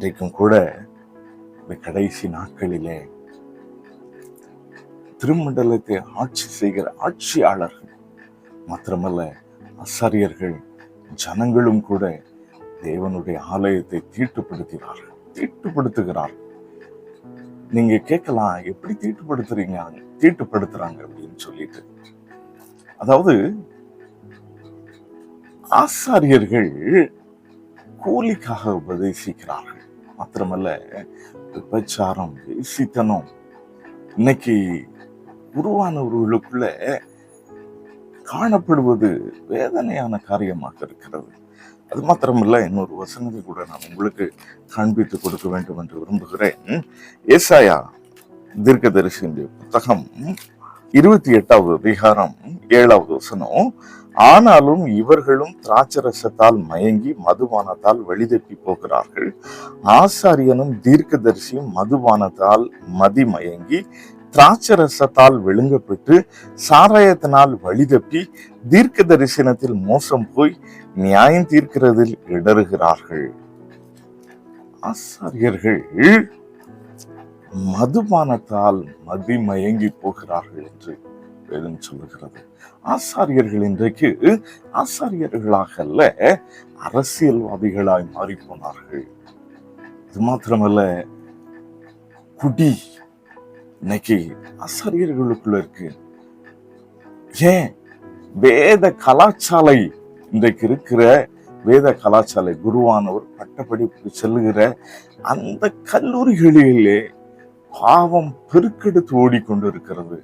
இன்றைக்கும் கூட இந்த கடைசி நாட்களிலே திருமண்டலத்தை ஆட்சி செய்கிற ஆட்சியாளர்கள் மாத்திரமல்ல ஆசாரியர்கள் ஜனங்களும் கூட தேவனுடைய ஆலயத்தை தீட்டுப்படுத்தினார்கள். தீட்டுப்படுத்துகிறார்கள் நீங்க கேட்கலாம் எப்படி தீட்டுப்படுத்துறீங்க? தீட்டுப்படுத்துறாங்க அப்படின்னு சொல்லிட்டு. அதாவது ஆசாரியர்கள் கூலிக்காக உபதேசிக்கிறார்கள். மாத்திரமல்ல விபச்சாரம் வேசித்தனம். இன்னைக்கு உருவானவர்களுக்குள்ள காணப்படுவது வேதனையான காரியமாக இருக்கிறது. அது மாத்திரமல்ல இன்னொரு வசனத்தை கூட நான் உங்களுக்கு காண்பித்து கொடுக்க வேண்டும் என்று விரும்புகிறேன். ஏசாயா தீர்க்கதரிசியுடைய புத்தகம் இருபத்தி எட்டாவது அதிகாரம் ஏழாவது வசனம். ஆனாலும் இவர்களும் திராட்சரசத்தால் மயங்கி மதுபானத்தால் வழிதப்பி போகிறார்கள். ஆசாரியனும் தீர்க்கதரிசியும் மதுபானத்தால் மதி மயங்கி திராட்சரசத்தால் விழுங்கப்பட்டு சாராயத்தினால் வழிதப்பி தீர்க்க தரிசனத்தில் மோசம் போய் நியாயம் தீர்க்கிறதில் இடறுகிறார்கள். ஆசாரியர்கள் மதுபானத்தால் மதிமயங்கி போகிறார்கள் என்று வேதம் சொல்லுகிறது. ஆசாரியர்கள் இன்றைக்கு ஆசாரியர்களாக அல்ல அரசியல்வாதிகளாய் மாறி போனார்கள் இது மாத்திரமல்ல குடி. இன்னைக்கு ஆசாரியர்களுக்குள்ள இருக்கு. ஏன்? வேத கலாச்சாலை. இன்றைக்கு இருக்கிற வேத கலாச்சாலை குருவானவர் பட்டப்படிப்பு செல்லுகிற அந்த கல்லூரிகளிலே பாவம் பெருக்கெடுத்து ஓடிக்கொண்டு இருக்கிறது